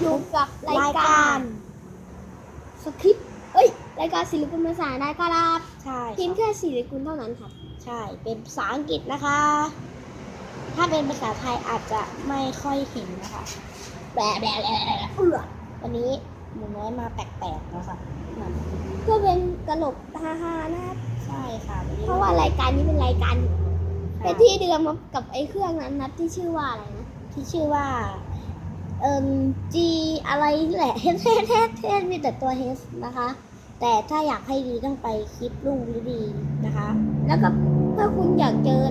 อยู่กับรายรายกาการรสคริปต์เอ้ยรายการศิลปินภาษาได้ครับใช่พิมพ์ค่ะแค่ศิลปินเท่านั้นครับ ใช่เป็นภาษาอังกฤษนะคะ ถ้าเป็นภาษาไทยอาจจะไม่ค่อยเห็นนะคะแบะแบะแบะแบะเอือวันนี้หมูน้อยมาแปลกๆนะคะก็เป็นตลกฮาฮาๆนะครับใช่ค่ะวันนี้เพราะว่ารายการนี้เป็นรายการค่ะเป็นที่เดิมกับไอ้เครื่องนั้นนัดที่ชื่อว่าอะไรนะที่ชื่อว่า เอ่ม G อะไรนี่แหละเฮดเฮดเฮดเฮดมีแต่ตัว H นะคะ แต่ถ้าอยากให้ดีต้องไปคลิปลุงฤดีนะคะ แล้วก็ถ้าคุณอยากเจอ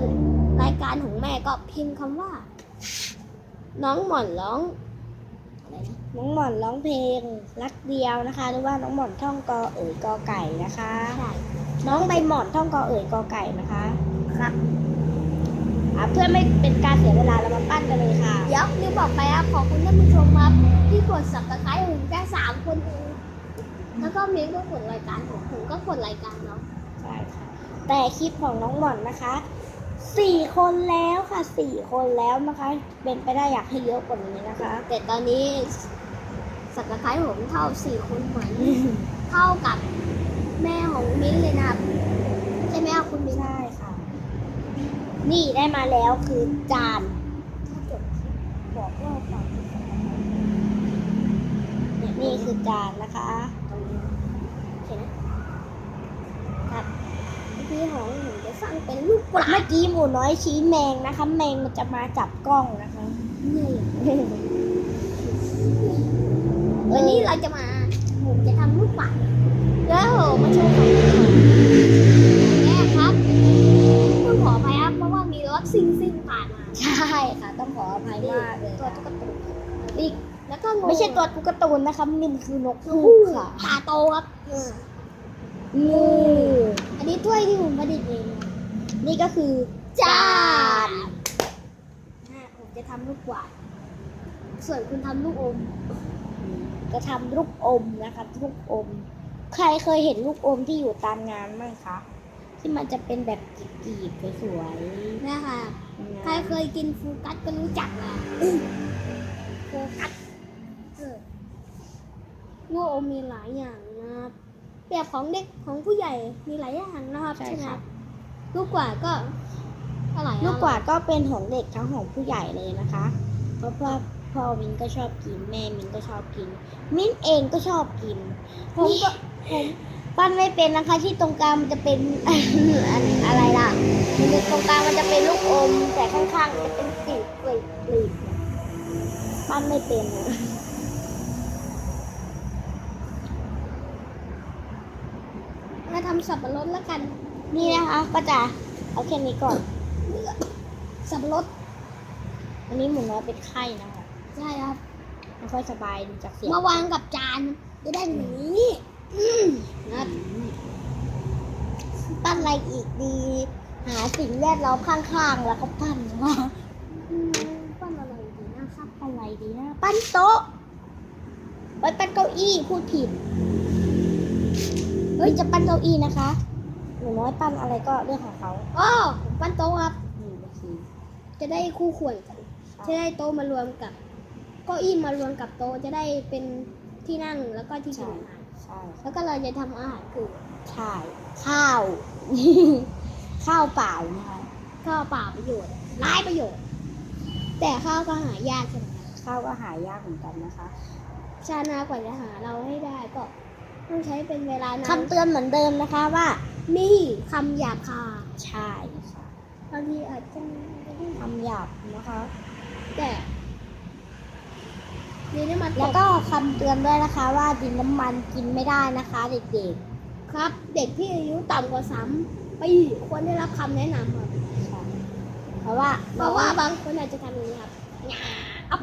รายการของแม่ก็พิมพ์คำว่า น้องหม่อนร้องอะไรนะน้องหม่อนร้องเพลงรักเดียวนะคะ หรือว่าน้องหม่อนท่องกอเอ๋ยกอไก่นะคะ ใช่น้องใบหม่อนท่องกอเอ๋ยกอไก่นะคะ ครับ อะเพื่อไม่เป็นการเสียเวลาเรามาปั้นกันเลยค่ะ เดี๋ยวลืมบอกไปครับขอบคุณท่านผู้ชมครับที่กดสับตะไคร้ผมแค่สามคนเองแล้วก็เมย์ก็กดรายการผมผมก็กดรายการเนาะใช่ค่ะ แต่คลิปของน้องหม่อนนะคะสี่คนแล้วค่ะสี่คนแล้วนะคะ เป็นไปได้อยากให้เยอะกว่านี้นะคะ แต่ตอนนี้สับตะไคร้ผมเท่าสี่คนเหมือนเท่ากับแม่ของมิ้นท์เลยนะครับใช่ไหมครับคุณมิ้นท์ใช่ค่ะ นี่ได้มาแล้วคือจานถ้าจบบอกว่าความคิดของเรานี่คือจานนะคะตรงนี้โอเคนะครับพี่ของผมจะสร้างเป็นลูกปลาเมื่อกี้หมูน้อยชี้แมงนะคะ แมงมันจะมาจับกล้องนะคะเนี่ยวันนี้เราจะมาผมจะทำลูกปัดแล้วมาโชว์ของ ต้องขออภัยมากเลยตัวค่ะตุ๊กตาอีกแล้วก็งงไม่ใช่ตัวตุ๊กตาตูนนะคะมันคือนกฮูคู่กค่ะตาโตครับงูอันนี้ถ้วยที่ผมประดิษฐ์เองนะนี่ก็คือจานอะผมจะทำลูกกวาดส่วนคุณทำลูกอม จะทำลูกอมนะคะลูกอม ใครเคยเห็นลูกอมที่อยู่ตามงานบ้างคะ ที่มันจะเป็นแบบกรีบๆสวยๆนะคะใครเคยกินฟูกัสก็รู้จักแหละฟูกัสเออลูกอมมีหลายอย่างนะครับเปรียบของเด็กของผู้ใหญ่มีหลายอย่างนะครับใช่ไหมค่ะลูกกวาดก็เท่าไหร่อะลูกกวาดก็เป็นของเด็กทั้งของผู้ใหญ่เลยนะคะ เพราะว่าพ่อมินก็ชอบกิน แม่มินก็ชอบกิน มินเองก็ชอบกินผมก็ผม ปั้นไม่เป็นนะคะ ที่ตรงกลางมันจะเป็นอันอะไรล่ะมันจะตรงกลางมันจะเป็นลูกอม แต่ข้างๆมันจะเป็นกลีบกลีบกลีบปั้นไม่เป็นนะมาทำสับปะรดแล้วกัน นี่นะคะก็จะเอาแค่นี้ก่อน สับปะรดวันนี้หมูน้อยเป็นไข้นะคะใช่ครับไม่ค่อยสบายดูจากเสียงมาวางกับจานจะได้แบบนี้อืม นะปั้นอะไรอีกดี หาสิ่งแวดล้อมข้างๆ แล้วก็ปั้นว่าปั้นอะไรดีนะครับอะไรดีนะ ปั้นโต๊ะไว้ปั้นเก้าอี้พูดผิด เฮ้ยจะปั้นเก้าอี้นะคะหนูน้อยปั้นอะไรก็เรื่องของเขาอ๋อผมปั้นโต๊ะครับ จะได้คู่ควรกัน จะได้โต๊ะมารวมกับเก้าอี้มารวมกับโต๊ะจะได้เป็นที่นั่งแล้วก็ที่กินอาหาร ใช่ แล้วก็เราจะทำอาหารคือใช่ ข้าว ข้าวเปล่านะคะข้าวเปล่าประโยชน์หลายประโยชน์ แต่ข้าวก็หายากใช่ไหมครับข้าวก็หายากเหมือนกันนะคะ ชาวนากว่าจะหาเราให้ได้ก็ต้องใช้เป็นเวลานานคำเตือนเหมือนเดิมนะคะว่า นี่คำหยาบคายใช่ค่ะบางทีอาจจะไม่ได้คำหยาบนะคะ แต่ นี่น้ำมันแล้วก็คำเตือนด้วยนะคะว่าดินน้ำมันกินไม่ได้นะคะ เด็กครับ เด็กที่อายุต่ำกว่าสามปีควรได้รับคำแนะนำครับๆใช่เพราะว่าเพราะว่าบางคนอาจจะทำอย่างนี้ครับ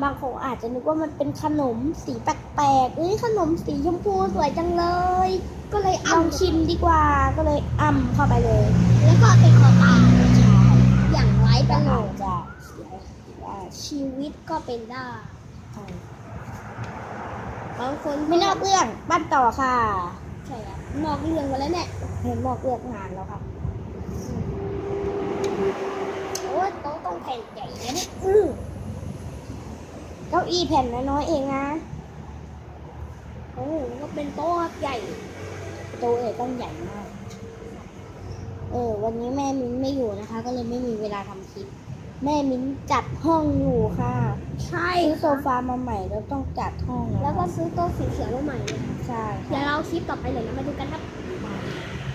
บางคนอาจจะนึกว่ามันเป็นขนมสีแปลกๆเอ้ยขนมสีชมพูสวยจังเลยก็เลยลอ้ํองชิมดีกว่าก็เลยอ่ำเข้าไปเลยแล้วก็เป็นคอตายใช่อย่างไร้ปก็ระโยอาจชน์จะเสียได้ชีวิตก็เป็นได้ ใช่ บางคนไม่นอกเรื่องบ้านต่อค่ะ ใช่ครับนอกเรื่องมาแล้วเนี่ยเห็นบอกเลือกงานแล้วค่ะโอ้ยโต๊ะต้องแผ่นใหญ่นะเนี่ยอือเก้าอี้แผ่นน้อยๆเองนะโอ้แล้วก็เป็นโต๊ะครับใหญ่โตะเอ๋ต้องใหญ่มาก เออ วันนี้แม่มิ้นไม่อยู่นะคะ ก็เลยไม่มีเวลาทำคลิป แม่มิ้นจัดห้องอยู่ค่ะ ใช่ซื้อโซฟามาใหม่แล้วต้องจัดห้องนะแล้วก็ซื้อโต๊ะสีเขียวมาใหม่เลยใช่เดี๋ยวเราคลิปต่อไปเลยนะมาดูกันครับ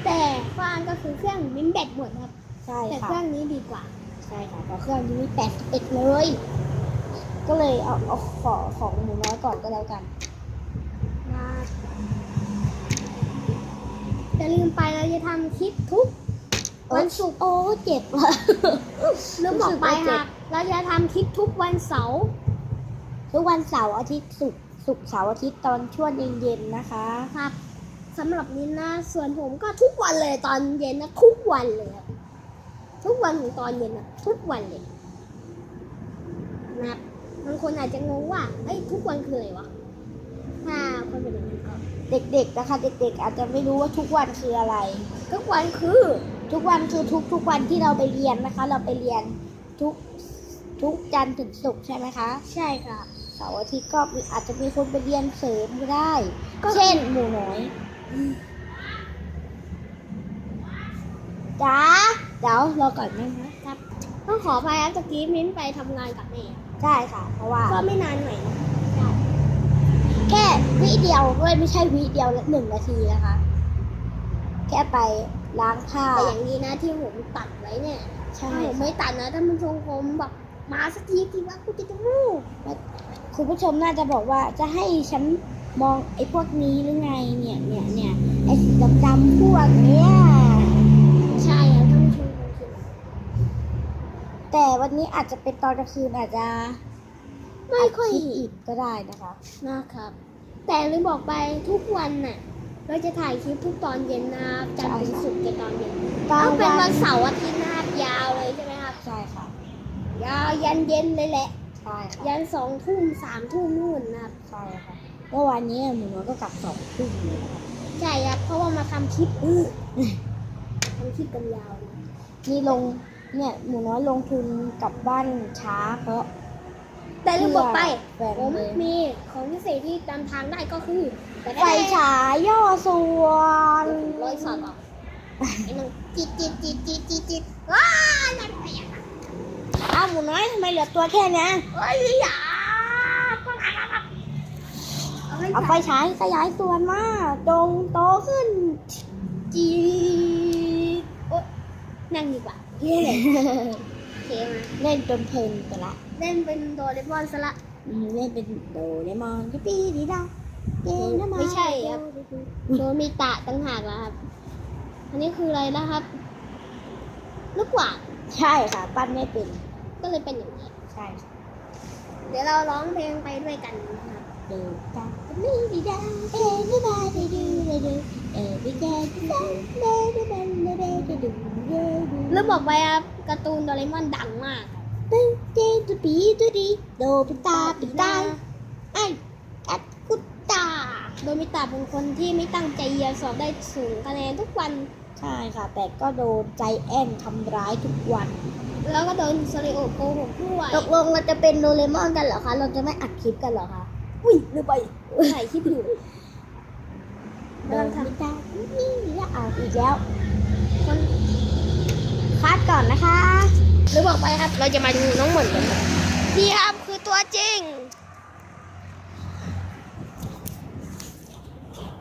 แต่ฟ้านก็คือเครื่องมินแบตหมดครับใช่แต่ค่ะเครื่องนี้ดีกว่า ใช่ค่ะเพราะเครื่องนี้มี81เลย ก็เลยเอาเอาขอของหมูน้อยก่อนก็แล้วกันจะลืมไปเราจะทำคลิปทุก วันศุกร์โอ้เจ็บว่ะลืมบอกไปรู้สึกว่าเจ็ค่ะบเราจะทำคลิปทุกวันเสาร์ทุกวันเสาร์อาทิตย์ศุกร์ศุกร์เสาร์อาทิตย์ตอนช่วงเย็นๆนะคะ ครับสำหรับนินนะส่วนผมก็ทุกวันเลยตอนเย็นนะทุกวันเลยครับทุกวันของตอนเย็นนะทุกวันเลยนะครับบางคนอาจจะงงว่าเอ้ยทุกวันคืออะไรวะถ้าคนเป็นอย่างนั้นก็เด็กๆนะคะ เด็กๆ อาจจะไม่รู้ว่าทุกวันคืออะไร ทุกวันคือ ทุกวันคือทุกทุกวันที่เราไปเรียนนะคะ เราไปเรียนทุกทุกจันทร์ถึงศุกร์ใช่ไหมคะ ใช่ครับเสาร์อาทิตย์ก็มีอาจจะมีคนไปเรียนเสริมก็ได้ก็เช่นหมูน้อยจ้าเดี๋ยวรอก่อนนะคะครับ ต้องขออภัยครับตะกี้มิ้นไปทำงานกับแม่ใช่ค่ะ เพราะว่าก็ไม่นานหน่อยนะแค่วิเดียวด้วยไม่ใช่วิเดียวละหนึ่งนาทีนะคะ แค่ไป ล้างผ้า แต่อย่างนี้นะที่ผมตัดไว้เนี่ยใช่ถ้าผมค่ะไม่ตัดนะถ้ามันทรงผมแบบมาสักทีที่ว่ากูจะจะมูกคุณผู้ชมน่าจะบอกว่าจะให้ฉันมองไอ้พวกนี้หรือไงเนี่ยเนี่ยเนี่ยไอ้สีดำๆพวกเนี้ย ใช่ครับท่านผู้ชมคงคิดแต่วันนี้อาจจะเป็นตอนกลางคืนอาจจะไม่ค่อยดลิปอีกก็ได้นะคะ นะครับ แต่ลืมบอกไปทุกวันน่ะ เราจะถ่ายคลิปทุกตอนเย็นนะครับจันทร์ถึงศุกร์จะตอนเย็นบางต้องเป็นวัวันนเสาร์อาทิตย์นะครับยาวเลยใช่ไหมครับ ใช่ค่ะ ยาวยันเย็นเลยแหละ ใช่ค่ะยันสองทุ่มสามทุ่มนู่นนะครับ ใช่ค่ะเมื่อวานนี้หมูน้อยก็กลับสองทุ่มเลยนะคะใช่ครับเพราะว่ามาทำคลิปอื้อทำคลิปกันยาวเลยนี่ลงเนี่ยหมูน้อยลงทุนกลับบ้านช้าเพราะ แต่ลืมบอกไป แฟนผมเลย มีของพิเศษที่จำทางได้ก็คือ ไฟฉายย่อส่วนร้อยสอดออกไอ้นั่งจิตจิตจิตจิตจิตจิตว้ายนั่นไงอะอ้าวหมูน้อยทำไมเหลือตัวแค่เนี้ยเฮ้ยอย่าเอาให้เอาไฟฉายขยายส่วนมาจงโตขึ้นจีดโอ๊ยนั่งดีกว่าเท่เลยโอเคมาเล่นจนเพลินไปละ เล่นเป็นโดเรมอนซะละอืมเล่นเป็นโดเรมอนที่ปีดีดาเกนนะมา ไม่ใช่ครับโดมีตะตั้งหากแล้วครับ อันนี้คืออะไรนะครับ ลูกกวาดใช่ค่ะ ปั้นไม่เป็น ก็เลยเป็นอย่างนี้ ใช่ค่ะเดี๋ยวเราร้องเพลงไปด้วยกันนะครับเดินตามปีดีดาเกนนะมาดีดูดีดูเออพี่แกดีดาเดดูบันเดเดดูดูเดดูแล้วบอกไปครับการ์ตูนโดเรมอนดังมากตึ้งเจดูปีดูดีโดปิตาปิตาไอ้กัดกุตตา โด มิตะเป็นคนที่ไม่ตั้งใจเรียนสอบได้สูงคะแนนทุกวันใช่ค่ะ แต่ก็โดนใจแอนทำร้ายทุกวัน แล้วก็โดนสริโอโกหกด้วยตกลงเราจะเป็นโดเรมอนกันเหรอคะ เราจะไม่อัดคลิปกันเหรอคะ อุ้ยลืมไปถ่ายคลิปอยู่โดนทำตานี่แล้วเอาอีกแล้วคนคัดก่อนนะคะหรือบอกไปครับ เราจะมาดูน้องหม่นกันครับนี่ครับคือตัวจริง